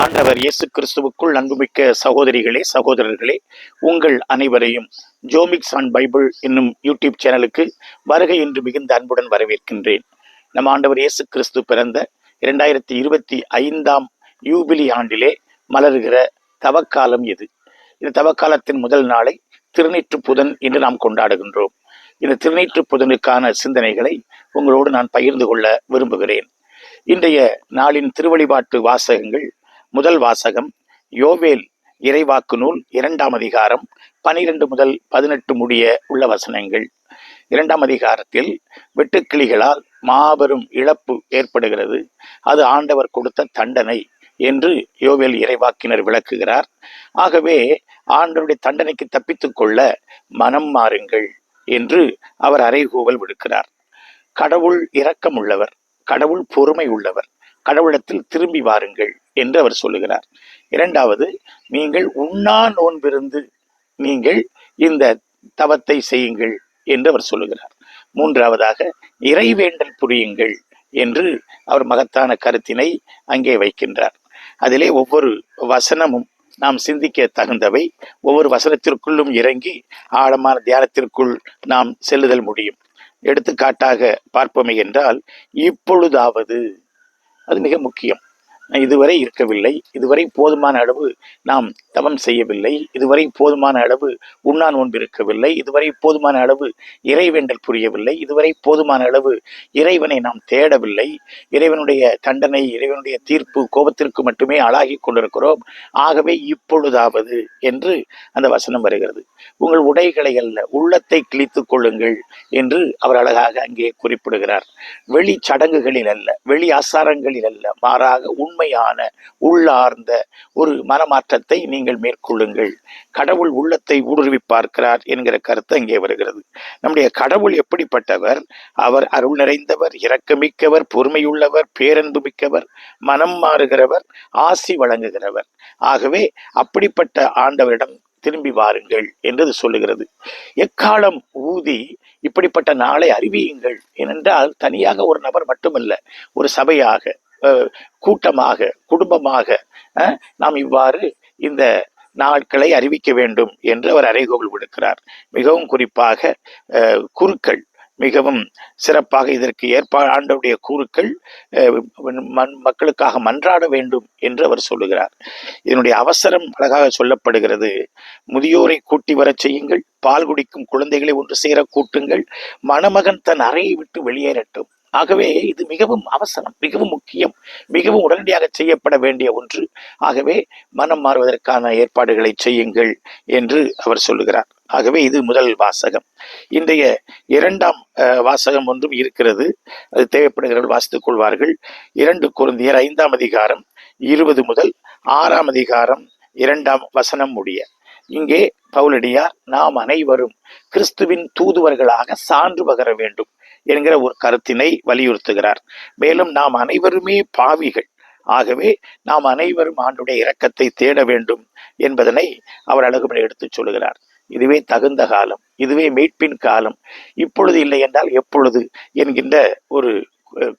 ஆண்டவர் இயேசு கிறிஸ்துவுக்குள் அன்புமிக்க சகோதரிகளே சகோதரர்களே உங்கள் அனைவரையும் ஜோமிக்ஸ் ஆன் பைபிள் என்னும் யூடியூப் சேனலுக்கு வருகை என்று மிகுந்த அன்புடன் வரவேற்கின்றேன். நம் ஆண்டவர் இயேசு கிறிஸ்து பிறந்த இரண்டாயிரத்தி இருபத்தி ஐந்தாம் யூபிலி ஆண்டிலே மலருகிற தவக்காலம் இது இந்த தவக்காலத்தின் முதல் நாளை திருநீற்று புதன் என்று நாம் கொண்டாடுகின்றோம். இந்த திருநீற்று புதனுக்கான சிந்தனைகளை உங்களோடு நான் பகிர்ந்து கொள்ள விரும்புகிறேன். இன்றைய நாளின் திருவழிபாட்டு வாசகங்கள் முதல் வாசகம் யோவேல் இறைவாக்கு நூல் இரண்டாம் அதிகாரம் பனிரெண்டு முதல் பதினெட்டு முடிய உள்ள வசனங்கள். இரண்டாம் அதிகாரத்தில் வெட்டுக்கிளிகளால் மாபெரும் இழப்பு ஏற்படுகிறது. அது ஆண்டவர் கொடுத்த தண்டனை என்று யோவேல் இறைவாக்கினர் விளக்குகிறார். ஆகவே ஆண்டருடைய தண்டனைக்கு தப்பித்துக் கொள்ள மனம் மாறுங்கள் என்று அவர் அறைகூவல் விடுக்கிறார். கடவுள் இரக்கம் உள்ளவர் கடவுள் பொறுமை உள்ளவர் கடவுளத்தில் திரும்பி வாருங்கள் என்று அவர் சொல்லுகிறார். இரண்டாவது நீங்கள் உண்ணா நோன்பிருந்து நீங்கள் இந்த தவத்தை செய்யுங்கள் என்று அவர் சொல்லுகிறார். மூன்றாவதாக இறைவேண்டல் புரியுங்கள் என்று அவர் மகத்தான கருத்தினை அங்கே வைக்கின்றார். அதிலே ஒவ்வொரு வசனமும் நாம் சிந்திக்க தகுந்தவை. ஒவ்வொரு வசனத்திற்குள்ளும் இறங்கி ஆழமான தியானத்திற்குள் நாம் செல்லுதல் முடியும். எடுத்துக்காட்டாக பார்ப்போமே என்றால் இப்பொழுதாவது அது மிக முக்கியம் இதுவரை இருக்கவில்லை. இதுவரை போதுமான அளவு நாம் தவம் செய்யவில்லை. இதுவரை போதுமான அளவு உண்ணா நோன்பு இருக்கவில்லை. இதுவரை போதுமான அளவு இறைவேண்டல் புரியவில்லை. இதுவரை போதுமான அளவு இறைவனை நாம் தேடவில்லை. இறைவனுடைய தண்டனை இறைவனுடைய தீர்ப்பு கோபத்திற்கு மட்டுமே ஆளாகி கொண்டிருக்கிறோம். ஆகவே இப்பொழுதாவது என்று அந்த வசனம் வருகிறது. உங்கள் உடைகளை அல்ல உள்ளத்தை கிழித்துக் கொள்ளுங்கள் என்று அவர் அழகாக அங்கே குறிப்பிடுகிறார். வெளி சடங்குகளில் அல்ல வெளி ஆசாரங்களில் அல்ல மாறாக உண்மையான உள்ளார்ந்த ஒரு மனமாற்றத்தை நீங்கள் மேற்கொள்ளுங்கள். கடவுள் உள்ளத்தை ஊடுருவி பார்க்கிறார் என்கிற கருத்து அங்கே வருகிறது. நம்முடைய கடவுள் எப்படிப்பட்டவர்? அவர் அருள் நிறைந்தவர் இரக்கமிக்கவர் பொறுமையுள்ளவர் பேரன்பு மிக்கவர் மனம் மாறுகிறவர் ஆசி வழங்குகிறவர். ஆகவே அப்படிப்பட்ட ஆண்டவரிடம் திரும்பி வாருங்கள் என்று சொல்லுகிறது. எக்காலம் ஊதி இப்படிப்பட்ட நாளை அறிவியுங்கள்? ஏனென்றால் தனியாக ஒரு நபர் மட்டுமல்ல ஒரு சபையாக கூட்டமாக குடும்பமாக நாம் இவ்வாறு இந்த நாட்களை அறிவிக்க வேண்டும் என்று அவர் அறைகோல் விடுக்கிறார். மிகவும் குறிப்பாக குருக்கள் மிகவும் சிறப்பாக இதற்கு ஏற்பா ஆண்டவுடைய கூறுக்கள் மக்களுக்காக மன்றாட வேண்டும் என்று அவர் சொல்லுகிறார். இதனுடைய அவசரம் அழகாக சொல்லப்படுகிறது. முதியோரை கூட்டி வரச் செய்யுங்கள் பால் குடிக்கும் குழந்தைகளை ஒன்று சேர கூட்டுங்கள் மணமகன் தன் அறையை விட்டு வெளியேறட்டும். ஆகவே இது மிகவும் அவசரம் மிகவும் முக்கியம் மிகவும் உடனடியாக செய்யப்பட வேண்டிய ஒன்று. ஆகவே மனம் மாறுவதற்கான ஏற்பாடுகளை செய்யுங்கள் என்று அவர் சொல்லுகிறார். ஆகவே இது முதல் வாசகம். இன்றைய இரண்டாம் வாசகம் ஒன்றும் இருக்கிறது. அது தேவைப்படுகிறவர்கள் வாசித்துக் கொள்வார்கள். இரண்டு குருந்தியர் ஐந்தாம் அதிகாரம் இருபது முதல் ஆறாம் அதிகாரம் இரண்டாம் வசனம் முடிய. இங்கே பவுலடியார் நாம் அனைவரும் கிறிஸ்துவின் தூதுவர்களாக சான்று பகர வேண்டும். என்கிற ஒரு கருத்தினை வலியுறுத்துகிறார். மேலும் நாம் அனைவருமே பாவிகள். ஆகவே நாம் அனைவரும் ஆண்டுடைய இரக்கத்தை தேட வேண்டும் என்பதனை அவர் அழகுபடி எடுத்துச் சொல்லுகிறார். இதுவே தகுந்த காலம் இதுவே மீட்பின் காலம். இப்பொழுது இல்லை என்றால் எப்பொழுது? என்கின்ற ஒரு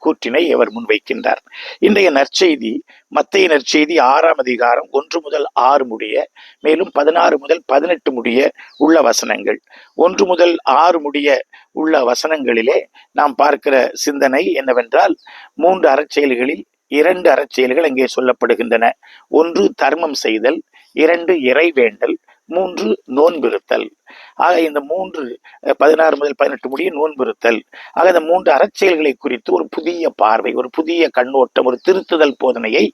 கூற்றினை அவர் முன்வைக்கின்றார். இன்றைய நற்செய்தி மத்திய நற்செய்தி ஆறாம் அதிகாரம் ஒன்று முதல் ஆறு முடிய மேலும் பதினாறு முதல் பதினெட்டு முடிய உள்ள வசனங்கள். ஒன்று முதல் ஆறு முடிய உள்ள வசனங்களிலே நாம் பார்க்கிற சிந்தனை என்னவென்றால் மூன்று அறச்செயல்களில் இரண்டு அறச்செயல்கள் அங்கே சொல்லப்படுகின்றன. ஒன்று தர்மம் செய்தல் இரண்டு இறைவேண்டல் மூன்று நோன்பிருத்தல் ஆக இந்த மூன்று பதினாறு முதல் பதினெட்டு முடிய நோன்பிருத்தல் ஆக இந்த மூன்று அறச்செயல்களை குறித்து ஒரு புதிய பார்வை ஒரு புதிய கண்ணோட்டம் ஒரு திருத்துதல் போதனையை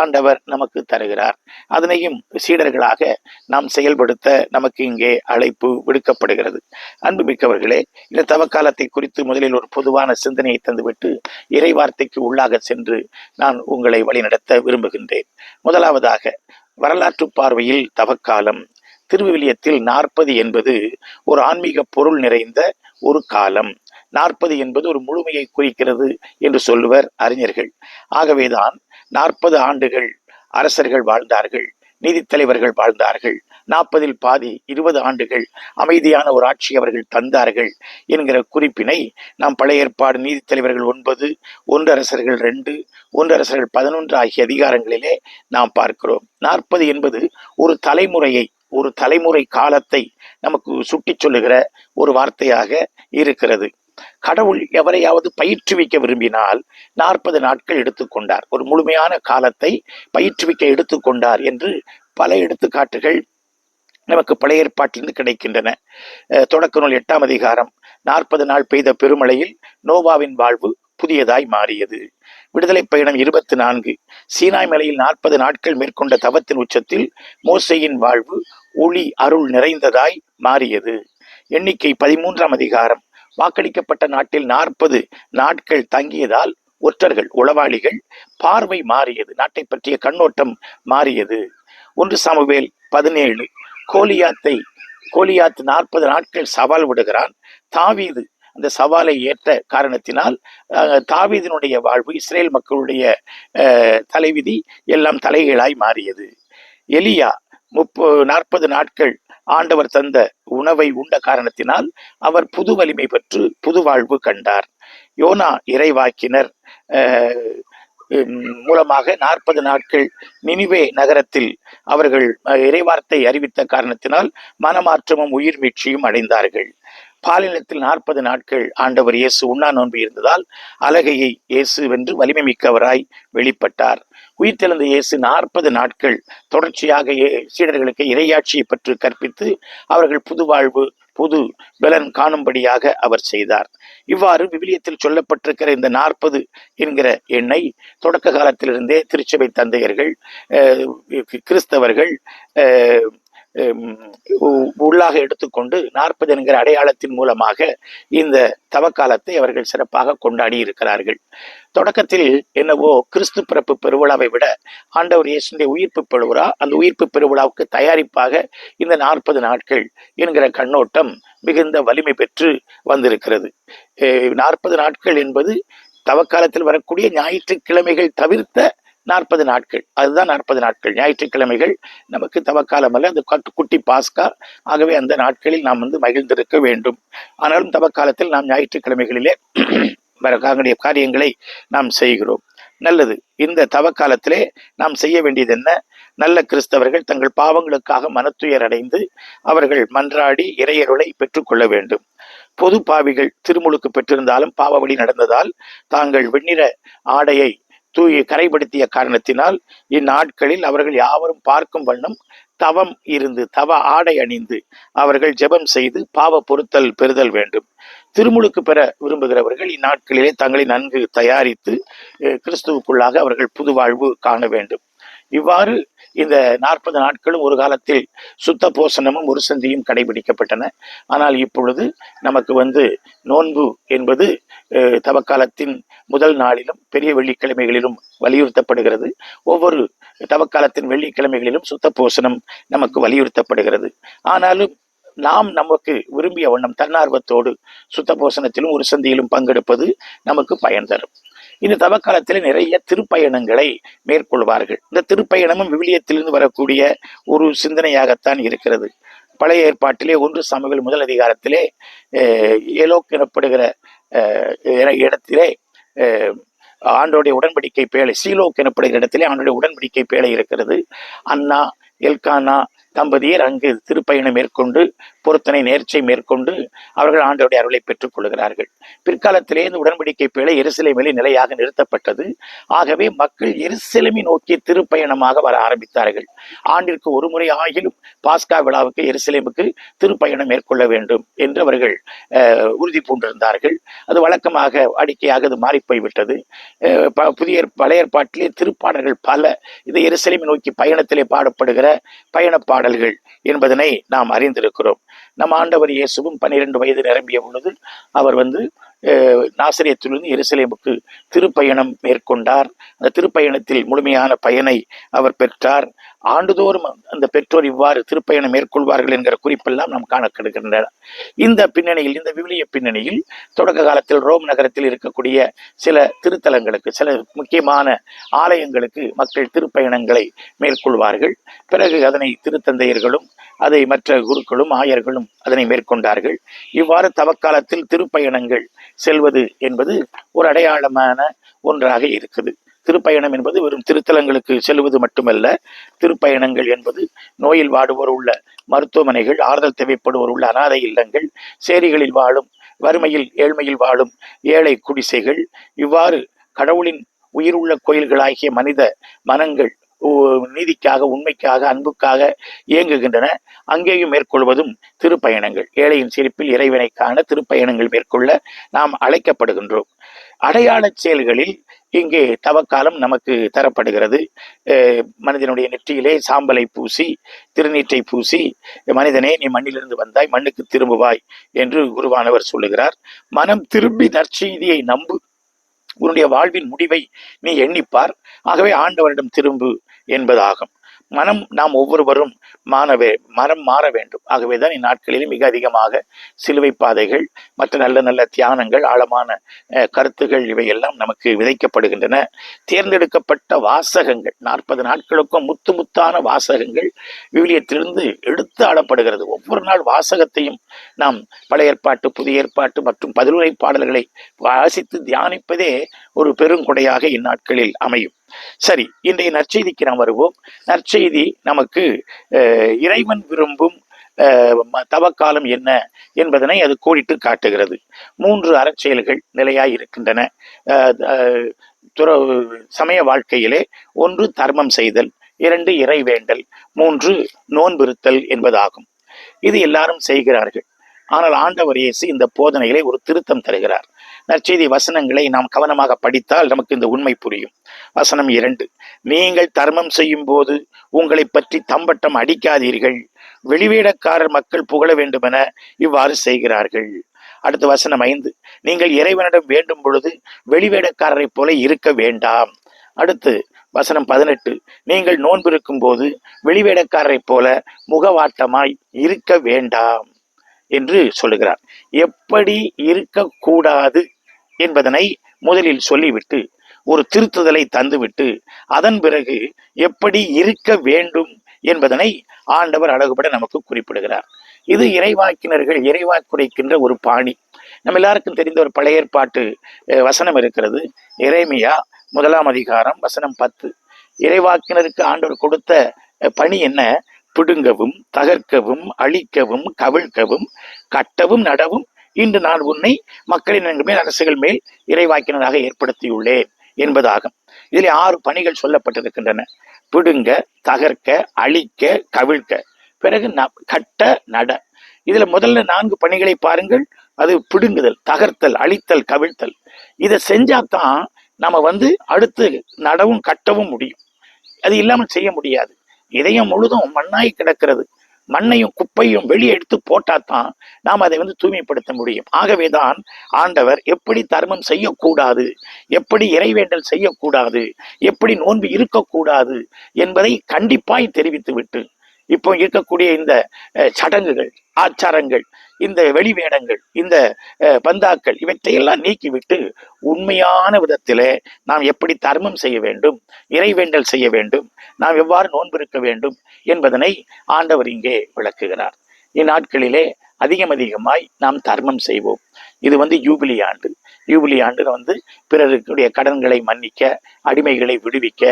ஆண்டவர் நமக்கு தருகிறார். அதனையும் சீடர்களாக நாம் செயல்படுத்த நமக்கு இங்கே அழைப்பு விடுக்கப்படுகிறது. அன்புமிக்கவர்களே இந்த தவக்காலத்தை குறித்து முதலில் ஒரு பொதுவான சிந்தனையை தந்துவிட்டு இறைவார்த்தைக்கு உள்ளாக சென்று நான் உங்களை வழிநடத்த விரும்புகின்றேன். முதலாவதாக வரலாற்று பார்வையில் தவக்காலம் திருவிவிலியத்தில் நாற்பது என்பது ஒரு ஆன்மீக பொருள் நிறைந்த ஒரு காலம். நாற்பது என்பது ஒரு முழுமையை குறிக்கிறது என்று சொல்லுவர் அறிஞர்கள். ஆகவேதான் நாற்பது ஆண்டுகள் அரசர்கள் வாழ்ந்தார்கள் நீதித்தலைவர்கள் வாழ்ந்தார்கள் நாற்பதில் பாதி இருபது ஆண்டுகள் அமைதியான ஒரு ஆட்சி அவர்கள் தந்தார்கள் என்கிற குறிப்பினை நாம் பழைய ஏற்பாடு நீதித்தலைவர்கள் ஒன்பது ஒன்றரசர்கள் ரெண்டு ஒன்றரசர்கள் பதினொன்று ஆகிய அதிகாரங்களிலே நாம் பார்க்கிறோம். நாற்பது என்பது ஒரு தலைமுறையை ஒரு தலைமுறை காலத்தை நமக்கு சுட்டிச் சொல்லுகிற ஒரு வார்த்தையாக இருக்கிறது. கடவுள் எவரையாவது பயிற்றுவிக்க விரும்பினால் நாற்பது நாட்கள் எடுத்துக்கொண்டார் ஒரு முழுமையான காலத்தை பயிற்றுவிக்க எடுத்துக்கொண்டார் என்று பல எடுத்துக்காட்டுகள் நமக்கு பழைய ஏற்பாட்டிலிருந்து கிடைக்கின்றன. அஹ் தொடக்க நூல் எட்டாம் அதிகாரம் நாற்பது நாள் பெய்த பெருமழையில் நோவாவின் வாழ்வு புதியதாய் மாறியது. விடுதலை பயணம் இருபத்தி நான்கு சீனாய் மலையில் நாற்பது நாட்கள் மேற்கொண்ட தவத்தின் உச்சத்தில் மோசையின் வாழ்வு ஒளி அருள் நிறைந்ததாய் மாறியது. எண்ணிக்கை பதிமூன்றாம் அதிகாரம். வாக்களிக்கப்பட்ட நாட்டில் நாற்பது நாட்கள் தங்கியதால் ஒற்றர்கள் உளவாளிகள் பார்வை மாறியது. நாட்டை பற்றிய கண்ணோட்டம் மாறியது. ஒன்று சமவேல் பதினேழு. கோலியாத்தை கோலியாத் நாற்பது நாட்கள் சவால் விடுகிறான். தாவீது அந்த சவாலை ஏற்ற காரணத்தினால் தாவீதினுடைய வாழ்வு இஸ்ரேல் மக்களுடைய தலைவிதி எல்லாம் தலைகளாய் மாறியது. எலியா முப்பது நாற்பது நாட்கள் ஆண்டவர் தந்த உணவை உண்ட காரணத்தினால் அவர் புது வலிமை பெற்று புது வாழ்வு கண்டார். யோனா இறைவாக்கினர் மூலமாக நாற்பது நாட்கள் நினிவே நகரத்தில் அவர்கள் இறைவார்த்தை அறிவித்த காரணத்தினால் மனமாற்றமும் உயிர் மீட்சியும் அடைந்தார்கள். பாலினத்தில் நாற்பது நாட்கள் ஆண்டவர் இயேசு உண்ணா நோன்பு இருந்ததால் அழகையை இயேசு வென்று வலிமை மிக்கவராய் வெளிப்பட்டார் உயிர்த்தெழுந்த இயேசு நாற்பது நாட்கள் தொடர்ச்சியாக ஏ- சீடர்களுக்கு இறையாட்சியை பற்றி கற்பித்து அவர்கள் புது வாழ்வு புது பலன் காணும்படியாக அவர் செய்தார். இவ்வாறு விவிலியத்தில் சொல்லப்பட்டிருக்கிற இந்த நாற்பது என்கிற எண்ணை தொடக்க காலத்திலிருந்தே திருச்சபை தந்தையர்கள் கிறிஸ்தவர்கள் உள்ளாக எடுத்துக்கொண்டு நாற்பது என்கிற அடையாளத்தின் மூலமாக இந்த தவக்காலத்தை அவர்கள் சிறப்பாக கொண்டாடி இருக்கிறார்கள். தொடக்கத்தில் என்னவோ கிறிஸ்து பிறப்பு பெருவிழாவை விட ஆண்டவர் இயேசுடைய உயிர்ப்பு பெருவிழா அந்த உயிர்ப்பு பெருவிழாவுக்கு தயாரிப்பாக இந்த நாற்பது நாட்கள் என்கிற கண்ணோட்டம் மிகுந்த வலிமை பெற்று வந்திருக்கிறது. நாற்பது நாட்கள் என்பது தவக்காலத்தில் வரக்கூடிய ஞாயிற்றுக்கிழமைகள் தவிர்த்த நாற்பது நாட்கள். அதுதான் நாற்பது நாட்கள். ஞாயிற்றுக்கிழமைகள் நமக்கு தவக்காலம் அல்ல அந்த குட்டி பாஸ்கா. ஆகவே அந்த நாட்களில் நாம் வந்து மகிழ்ந்திருக்க வேண்டும். ஆனாலும் தவக்காலத்தில் நாம் ஞாயிற்றுக்கிழமைகளிலே வர காரியங்களை நாம் செய்கிறோம். நல்லது. இந்த தவக்காலத்திலே நாம் செய்ய வேண்டியது என்ன? நல்ல கிறிஸ்தவர்கள் தங்கள் பாவங்களுக்காக மனத்துயர் அடைந்து அவர்கள் மன்றாடி இறையருளை பெற்றுக்கொள்ள வேண்டும். பொது பாவிகள் திருமுழுக்கு பெற்றிருந்தாலும் பாவவழி நடந்ததால் தாங்கள் வெண்ணிற ஆடையை தூய் கரைப்படுத்திய காரணத்தினால் இந்நாட்களில் அவர்கள் யாவரும் பார்க்கும் வண்ணம் தவம் இருந்து தவ ஆடை அணிந்து அவர்கள் ஜெபம் செய்து பாவ பொருத்தல் பெறுதல் வேண்டும். திருமுழுக்கு பெற விரும்புகிறவர்கள் இந்நாட்களிலே தங்களை நன்கு தயாரித்து கிறிஸ்துவுக்குள்ளாக அவர்கள் புது வாழ்வு காண வேண்டும். இவ்வாறு இந்த நாற்பது நாட்களும் ஒரு காலத்தில் சுத்த போசனமும் ஒரு சந்தியும் கடைபிடிக்கப்பட்டன. ஆனால் இப்பொழுது நமக்கு வந்து நோன்பு என்பது தவக்காலத்தின் முதல் நாளிலும் பெரிய வெள்ளிக்கிழமைகளிலும் வலியுறுத்தப்படுகிறது. ஒவ்வொரு தவக்காலத்தின் வெள்ளிக்கிழமைகளிலும் சுத்த போசனம் நமக்கு வலியுறுத்தப்படுகிறது. ஆனாலும் நாம் நமக்கு விரும்பிய வண்ணம் தன்னார்வத்தோடு சுத்த போசனத்திலும் ஒரு சந்தியிலும் பங்கெடுப்பது நமக்கு பயன் தரும். இந்த தவக்காலத்தில் நிறைய திருப்பயணங்களை மேற்கொள்வார்கள். இந்த திருப்பயணமும் விவிலியத்திலிருந்து வரக்கூடிய ஒரு சிந்தனையாகத்தான் இருக்கிறது. பழைய ஏற்பாட்டிலே ஒன்று சமூகல் முதல் அதிகாரத்திலே ஏலோக் எனப்படுகிற இடத்திலே ஆண்டோடைய உடன்படிக்கை பேழை சீலோக் எனப்படுகிற இடத்திலே ஆண்டோடைய உடன்படிக்கை பேழை இருக்கிறது. அண்ணா எல்கானா தம்பதியர் அங்கு திருப்பயணம் மேற்கொண்டு பொருத்தனை நேர்ச்சை மேற்கொண்டு அவர்கள் ஆண்டோடைய அருளை பெற்றுக் கொள்கிறார்கள். பிற்காலத்திலே இந்த உடன்படிக்கை பிழை எருசலேமிலே நிலையாக நிறுத்தப்பட்டது. ஆகவே மக்கள் எருசலேமை நோக்கி திருப்பயணமாக வர ஆரம்பித்தார்கள். ஆண்டிற்கு ஒரு முறை ஆகிலும் பாஸ்கா விழாவுக்கு எருசலேமுக்கு திருப்பயணம் மேற்கொள்ள வேண்டும் என்று அவர்கள் அஹ், உறுதி பூண்டிருந்தார்கள். அது வழக்கமாக அடிக்கையாக அது மாறிப்போய்விட்டது ப- புதிய பழைய ஏற்பாட்டிலே திருப்பாடல்கள் பல. இது எருசலேமை நோக்கி பயணத்திலே பாடப்படுகிற பயணப்பாடு பாடல்கள் என்பதனை நாம் அறிந்திருக்கிறோம். நம் ஆண்டவர் இயேசுவும் பன்னிரண்டு வயது நிரம்பிய பொழுது அவர் வந்து அஹ், எருசலேமுக்கு திருப்பயணம் மேற்கொண்டார். அந்த திருப்பயணத்தில் முழுமையான பயனை அவர் பெற்றார். ஆண்டுதோறும் அந்த பெற்றோர் இவ்வாறு திருப்பயணம் மேற்கொள்வார்கள் என்கிற குறிப்பெல்லாம் நாம் காண கிடைக்கின்றன இந்த பின்னணியில் இந்த விவிலிய பின்னணியில் தொடக்க காலத்தில் ரோம் நகரத்தில் இருக்கக்கூடிய சில திருத்தலங்களுக்கு சில முக்கியமான ஆலயங்களுக்கு மக்கள் திருப்பயணங்களை மேற்கொள்வார்கள். பிறகு அதனை திருத்தந்தையர்களும் அதை மற்ற குருக்களும் ஆயர்களும் அதனை மேற்கொண்டார்கள். இவ்வாறு தவக்காலத்தில் திருப்பயணங்கள் செல்வது என்பது ஒரு அடையாளமான ஒன்றாக இருக்குது. திருப்பயணம் என்பது வெறும் திருத்தலங்களுக்கு செல்வது மட்டுமல்ல திருப்பயணங்கள் என்பது நோயில் வாடுவோர் உள்ள மருத்துவமனைகள் ஆறுதல் தேவைப்படுவோர் உள்ள அனாதை இல்லங்கள் சேரிகளில் வாழும் வறுமையில் ஏழ்மையில் வாழும் ஏழை குடிசைகள் இவ்வாறு கடவுளின் உயிருள்ள கோயில்களாகிய மனித மனங்கள் உ- நீதிக்காக உண்மைக்காக அன்புக்காக இயங்குகின்றன. அங்கேயும் மேற்கொள்வதும் திருப்பயணங்கள். ஏழையின் சிரிப்பில் இறைவனை காண திருப்பயணங்கள் மேற்கொள்ள நாம் அழைக்கப்படுகின்றோம். அடையாள செயல்களில் இங்கே தவக்காலம் நமக்கு தரப்படுகிறது. மனிதனுடைய நெற்றியிலே சாம்பலை பூசி திருநீற்றை பூசி மனிதனே நீ மண்ணிலிருந்து வந்தாய் மண்ணுக்கு திரும்புவாய் என்று குருவானவர் சொல்லுகிறார். மனம் திரும்பி நற்செய்தியை நம்பு. உன்னுடைய வாழ்வின் முடிவை நீ எண்ணிப்பார். ஆகவே ஆண்டவரிடம் திரும்பு என்பதாகும். மனம் நாம் ஒவ்வொருவரும் மாறவே மனம் மாற வேண்டும். ஆகவேதான் இந்நாட்களில் மிக அதிகமாக சிலுவை பாதைகள் மற்ற நல்ல நல்ல தியானங்கள் ஆழமான அஹ், கருத்துகள் இவையெல்லாம் நமக்கு விதைக்கப்படுகின்றன. தேர்ந்தெடுக்கப்பட்ட வாசகங்கள் நாற்பது நாட்களுக்கும் முத்து முத்தான வாசகங்கள் விவிலியத்திலிருந்து எடுத்து ஆளப்படுகிறது. ஒவ்வொரு நாள் வாசகத்தையும் நாம் பழைய ஏற்பாட்டு புதிய ஏற்பாட்டு மற்றும் பதிலுரை பாடல்களை வாசித்து தியானிப்பதே ஒரு பெருங்கொடையாக இந்நாட்களில் அமையும். சரி இன்றைய நற்செய்திக்கு நாம் வருவோம். நற்செய்தி நமக்கு அஹ், இறைவன் விரும்பும் தவக்காலம் என்ன என்பதனை அது கோடிட்டு காட்டுகிறது. மூன்று அறச்செயல்கள் நிலையாய் இருக்கின்றன. அஹ், துற- சமய வாழ்க்கையிலே ஒன்று தர்மம் செய்தல் இரண்டு இறை வேண்டல் மூன்று நோன்பிருத்தல் என்பதாகும். இது எல்லாரும் செய்கிறார்கள். ஆனால் ஆண்டவர் இயேசு இந்த போதனைகளை ஒரு திருத்தம் தருகிறார். நற்செய்தி வசனங்களை நாம் கவனமாக படித்தால் நமக்கு இந்த உண்மை புரியும். வசனம் இரண்டு நீங்கள் தர்மம் செய்யும் போது உங்களை பற்றி தம்பட்டம் அடிக்காதீர்கள். வெளிவேடக்காரர் மக்கள் புகழ வேண்டுமென இவ்வாறு செய்கிறார்கள். அடுத்த வசனம் ஐந்து நீங்கள் இறைவனிடம் வேண்டும் பொழுது வெளிவேடக்காரரைப் போல இருக்க வேண்டாம். அடுத்து வசனம் பதினெட்டு நீங்கள் நோன்பிருக்கும் போது வெளிவேடக்காரரைப் போல முகவாட்டமாய் இருக்க வேண்டாம். என்று சொல்லுகிறார். எப்படி இருக்கக்கூடாது என்பதனை முதலில் சொல்லிவிட்டு ஒரு திருத்துதலை தந்துவிட்டு அதன் பிறகு எப்படி இருக்க வேண்டும் என்பதனை ஆண்டவர் அழகுபட நமக்கு குறிப்பிடுகிறார். இது இறைவாக்கினர்கள் இறைவாக்குரைக்கின்ற ஒரு பாணி. நம்ம எல்லாருக்கும் தெரிந்த ஒரு பழைய ஏற்பாட்டு வசனம் இருக்கிறது. இறைமையா முதலாம் அதிகாரம் வசனம் பத்து. இறைவாக்கினருக்கு ஆண்டவர் கொடுத்த பணி என்ன? பிடுங்கவும் தகர்க்கவும் அழிக்கவும் கவிழ்க்கவும் கட்டவும் நடவும் இன்று நான் உன்னை மக்களின் மேல் அரசுகள் மேல் இறைவாக்கினராக ஏற்படுத்தியுள்ளேன் என்பதாகும். இதில் ஆறு பணிகள் சொல்லப்பட்டிருக்கின்றன. பிடுங்க தகர்க்க அழிக்க கவிழ்க்க. பிறகு ந- கட்ட நட. இதுல முதல்ல நான்கு பணிகளை பாருங்கள். அது பிடுங்குதல் தகர்த்தல் அழித்தல் கவிழ்த்தல். இதை செஞ்சாதான் நம்ம வந்து அடுத்து நடவும் கட்டவும் முடியும். அது இல்லாமல் செய்ய முடியாது. இதயம் முழுதும் மண்ணாய் கிடக்கிறது. மண்ணையும் குப்பையும் வெளியே எடுத்து போட்டாதான் நாம் அதை வந்து தூய்மைப்படுத்த முடியும். ஆகவேதான் ஆண்டவர் எப்படி தர்மம் செய்யக்கூடாது எப்படி இறைவேண்டல் செய்யக்கூடாது எப்படி நோன்பு இருக்கக்கூடாது என்பதை கண்டிப்பாய் தெரிவித்துவிட்டு இப்போ இருக்கக்கூடிய இந்த சடங்குகள் ஆச்சாரங்கள் இந்த வெளிவேடங்கள் இந்த பந்தாக்கள் இவற்றையெல்லாம் நீக்கிவிட்டு உண்மையான விதத்திலே நாம் எப்படி தர்மம் செய்ய வேண்டும் இறைவேண்டல் செய்ய வேண்டும் நாம் எவ்வாறு நோன்பிருக்க வேண்டும் என்பதனை ஆண்டவர் இங்கே விளக்குகிறார். இந்நாட்களிலே அதிகம் அதிகமாய் நாம் தர்மம் செய்வோம். இது வந்து யூபிலி ஆண்டு. யூபிலி ஆண்டு வந்து பிறருக்குடைய கடன்களை மன்னிக்க அடிமைகளை விடுவிக்க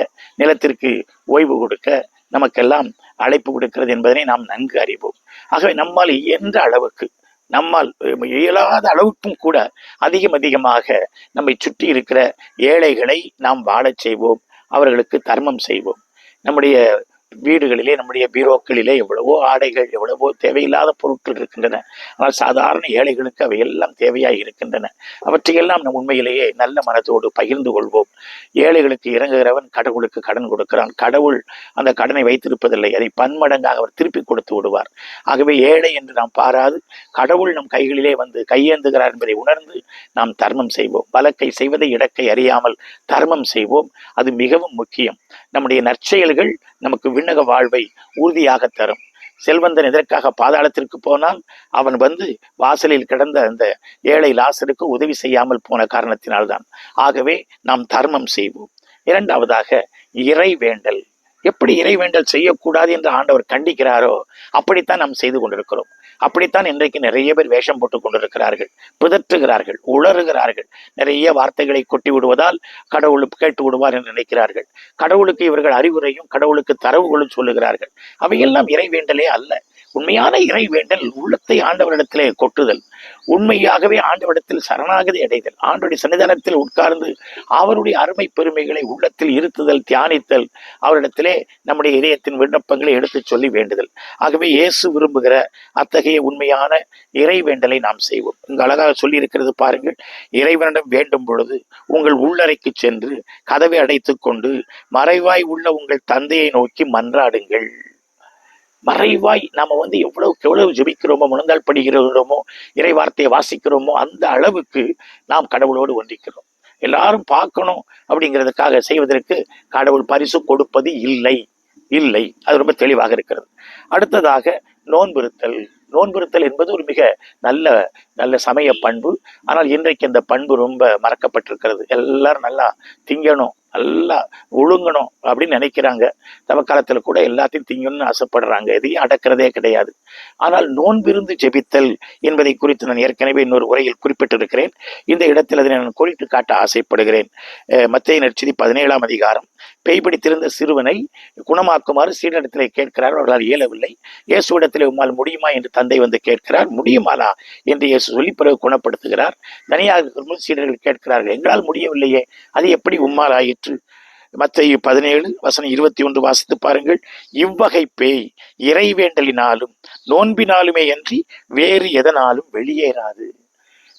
நிலத்திற்கு ஓய்வு கொடுக்க நமக்கெல்லாம் அழைப்பு கொடுக்கிறது என்பதனை நாம் நன்கு அறிவோம். ஆகவே நம்மால் இயன்ற அளவுக்கு நம்மால் இயலாத அளவுக்கும் கூட அதிகம் அதிகமாக நம்மை சுற்றி இருக்கிற ஏழைகளை நாம் வாழச் செய்வோம் அவர்களுக்கு தர்மம் செய்வோம். நம்முடைய வீடுகளிலே நம்முடைய பீரோக்களிலே எவ்வளவோ ஆடைகள் எவ்வளவோ தேவையில்லாத பொருட்கள் இருக்கின்றன. ஆனால் சாதாரண ஏழைகளுக்கு அவை எல்லாம் தேவையாய் இருக்கின்றன. அவற்றையெல்லாம் நம் உண்மையிலேயே நல்ல மனத்தோடு பகிர்ந்து கொள்வோம். ஏழைகளுக்கு இறங்குகிறவன் கடவுளுக்கு கடன் கொடுக்கிறான். கடவுள் அந்த கடனை வைத்திருப்பதில்லை. அதை பன்மடங்காக அவர் திருப்பி கொடுத்து விடுவார். ஆகவே ஏழை என்று நாம் பாராது. கடவுள் நம் கைகளிலே வந்து கையேந்துகிறார் என்பதை உணர்ந்து நாம் தர்மம் செய்வோம். வழக்கை செய்வதை இடக்கை அறியாமல் தர்மம் செய்வோம். அது மிகவும் முக்கியம். நம்முடைய நற்செயல்கள் நமக்கு விண்ணக வாழ்வை உறுதியாக தரும். செல்வந்தன் எதற்காக பாதாளத்திற்கு போனால் அவன் வந்து வாசலில் கிடந்த அந்த ஏழை லாசருக்கு உதவி செய்யாமல் போன காரணத்தினால்தான். ஆகவே நாம் தர்மம் செய்வோம். இரண்டாவதாக இறை வேண்டல். எப்படி இறை வேண்டல் செய்யக்கூடாது என்று ஆண்டவர் கண்டிக்கிறாரோ அப்படித்தான் நாம் செய்து கொண்டிருக்கிறோம். அப்படித்தான் இன்றைக்கு நிறைய பேர் வேஷம் போட்டுக் கொண்டிருக்கிறார்கள். பிதற்றுகிறார்கள் உளறுகிறார்கள். நிறைய வார்த்தைகளை கொட்டி விடுவதால் கடவுள் கேட்டு விடுவார் என்று நினைக்கிறார்கள். கடவுளுக்கு இவர்கள் அறிவுரையும் கடவுளுக்கு தரவுகளும் சொல்லுகிறார்கள். அவையெல்லாம் இறைவேண்டலே அல்ல. உண்மையான இறைவேண்டல் உள்ளத்தை ஆண்டவரிடத்திலே கொட்டுதல். உண்மையாகவே ஆண்டவிடத்தில் சரணாகதி அடைதல். ஆண்டுடைய சன்னிதானத்தில் உட்கார்ந்து அவருடைய அருமை பெருமைகளை உள்ளத்தில் இருத்துதல் தியானித்தல் அவரிடத்திலே நம்முடைய இதயத்தின் விண்ணப்பங்களை எடுத்துச் சொல்லி வேண்டுதல். ஆகவே இயேசு விரும்புகிற அத்தகைய உண்மையான இறை வேண்டலை நாம் செய்வோம். இங்கு அழகாக சொல்லி இருக்கிறது பாருங்கள் இறைவனிடம் வேண்டும் பொழுது உங்கள் உள்ளறைக்கு சென்று கதவை அடைத்துக்கொண்டு மறைவாய் உள்ள உங்கள் தந்தையை நோக்கி மன்றாடுங்கள். மறைவாய் நாம வந்து எவ்வளவுக்கு எவ்வளவு ஜெபிக்கிறோமோ முழந்தால் படுகிறோமோ இறைவார்த்தையை வாசிக்கிறோமோ அந்த அளவுக்கு நாம் கடவுளோடு ஒன்றிக்கிறோம். எல்லாரும் பார்க்கணும் அப்படிங்கிறதுக்காக செய்வதற்கு கடவுள் பரிசு கொடுப்பது இல்லை. இல்லை. அது ரொம்ப தெளிவாக இருக்கிறது. அடுத்ததாக நோன்பிருத்தல் நோன்பிருத்தல் என்பது ஒரு மிக நல்ல நல்ல சமய பண்பு. ஆனால் இன்றைக்கு இந்த பண்பு ரொம்ப மறக்கப்பட்டிருக்கிறது. எல்லாரும் நல்லா திங்கணும். நல்லா ஒழுங்கணும் அப்படின்னு நினைக்கிறாங்க. தவக்காலத்தில் கூட எல்லாத்தையும் திங்கணும்னு ஆசைப்படுறாங்க. எதையும் அடக்கிறதே கிடையாது. ஆனால் நோன்பிருந்து ஜெபித்தல் என்பதை குறித்து நான் ஏற்கனவே இன்னொரு உரையில் குறிப்பிட்டிருக்கிறேன். இந்த இடத்தில் அதனை நான் குறித்து காட்ட ஆசைப்படுகிறேன். மத்திய நெற்சதி நற்செய்தி பதினேழாம் அதிகாரம். பேய் பிடித்திருந்த சிறுவனை குணமாக்குமாறு சீடத்திலே கேட்கிறார். அவர்களால் இயலவில்லை. இயேசுவிடத்திலே உம்மால் முடியுமா என்று தந்தை வந்து கேட்கிறார். முடியுமாலா என்று இயேசு சொல்லி பிறகு குணப்படுத்துகிறார். தனியாக சீடர்கள் கேட்கிறார்கள். எங்களால் முடியவில்லையே. அது எப்படி உம்மால் ஆயிற்று? மத்திய பதினேழு வசனம் இருபத்தி ஒன்று வாசித்து பாருங்கள். இவ்வகை பேய் இறைவேண்டலினாலும் நோன்பினாலுமே அன்றி வேறு எதனாலும் வெளியேறாது.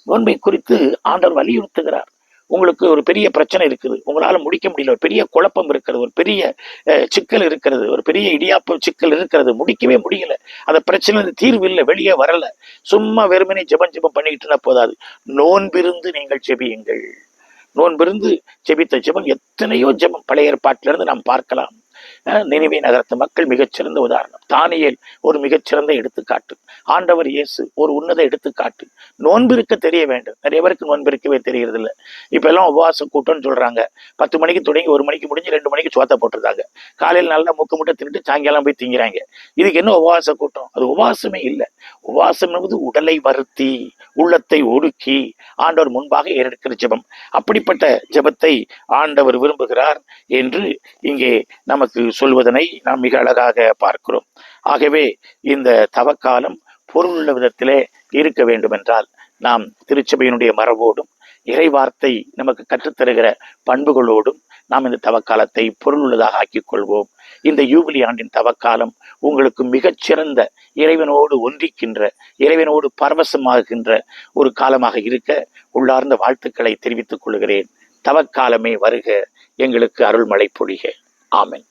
நோன்பை குறித்து ஆண்டவர் வலியுறுத்துகிறார். உங்களுக்கு ஒரு பெரிய பிரச்சனை இருக்குது. உங்களால முடிக்க முடியல. ஒரு பெரிய குழப்பம் இருக்கிறது. ஒரு பெரிய அஹ், சிக்கல் இருக்கிறது. ஒரு பெரிய இடியாப்பு சிக்கல் இருக்கிறது. முடிக்கவே முடியல. அந்த பிரச்சனை தீர்வு இல்லை. வெளியே வரல. சும்மா வெறுமனே ஜெபம் ஜெபம் பண்ணிக்கிட்டுனா போதாது. நோன்பிருந்து நீங்கள் செபியுங்கள் நோன்பிருந்து ஜெபித்த ஜெபம் எத்தனையோ ஜெபம் பழைய ஏற்பாட்டிலிருந்து நாம் பார்க்கலாம். நினைவே நகரத்து மக்கள் மிகச்சிறந்த உதாரணம். தானியல் ஒரு மிகச்சிறந்த எடுத்துக்காட்டு. ஆண்டவர் இயேசு ஒரு உன்னத எடுத்துக்காட்டு. நோன்பிருக்க தெரிய வேண்டும். நிறைய பேருக்கு நோன்பிருக்கவே தெரியறது இல்லை இப்ப எல்லாம் உபவாச கூட்டம்னு சொல்றாங்க. பத்து மணிக்கு தொடங்கி ஒரு மணிக்கு முடிஞ்சு ரெண்டு மணிக்கு சோத்த போட்டிருக்காங்க. காலையில் நல்லா மூக்கு முட்டை தின்னுட்டு சாயங்காலம் போய் திங்கிறாங்க இதுக்கு என்ன உபவாச கூட்டம்? அது உபவாசமே இல்லை. உபவாசம் என்பது உடலை வருத்தி உள்ளத்தை ஒடுக்கி ஆண்டவர் முன்பாக ஏறெடுக்கிற ஜெபம். அப்படிப்பட்ட ஜெபத்தை ஆண்டவர் விரும்புகிறார் என்று இங்கே நம்ம நமக்கு சொல்வதனை நாம் மிக அழகாக பார்க்கிறோம். ஆகவே இந்த தவக்காலம் பொருளுள்ள விதத்திலே இருக்க வேண்டுமென்றால் நாம் திருச்சபையினுடைய மரபோடும் இறைவார்த்தை நமக்கு கற்றுத்தருகிற பண்புகளோடும் நாம் இந்த தவக்காலத்தை பொருளுள்ளதாக ஆக்கிக் கொள்வோம். இந்த யூபிலி ஆண்டின் தவக்காலம் உங்களுக்கு மிகச்சிறந்த இறைவனோடு ஒன்றிக்கின்ற இறைவனோடு பரவசமாகின்ற ஒரு காலமாக இருக்க உள்ளார்ந்த வாழ்த்துக்களை தெரிவித்துக் கொள்கிறேன். தவக்காலமே வருக எங்களுக்கு அருள்மழை பொழிக. ஆமன்.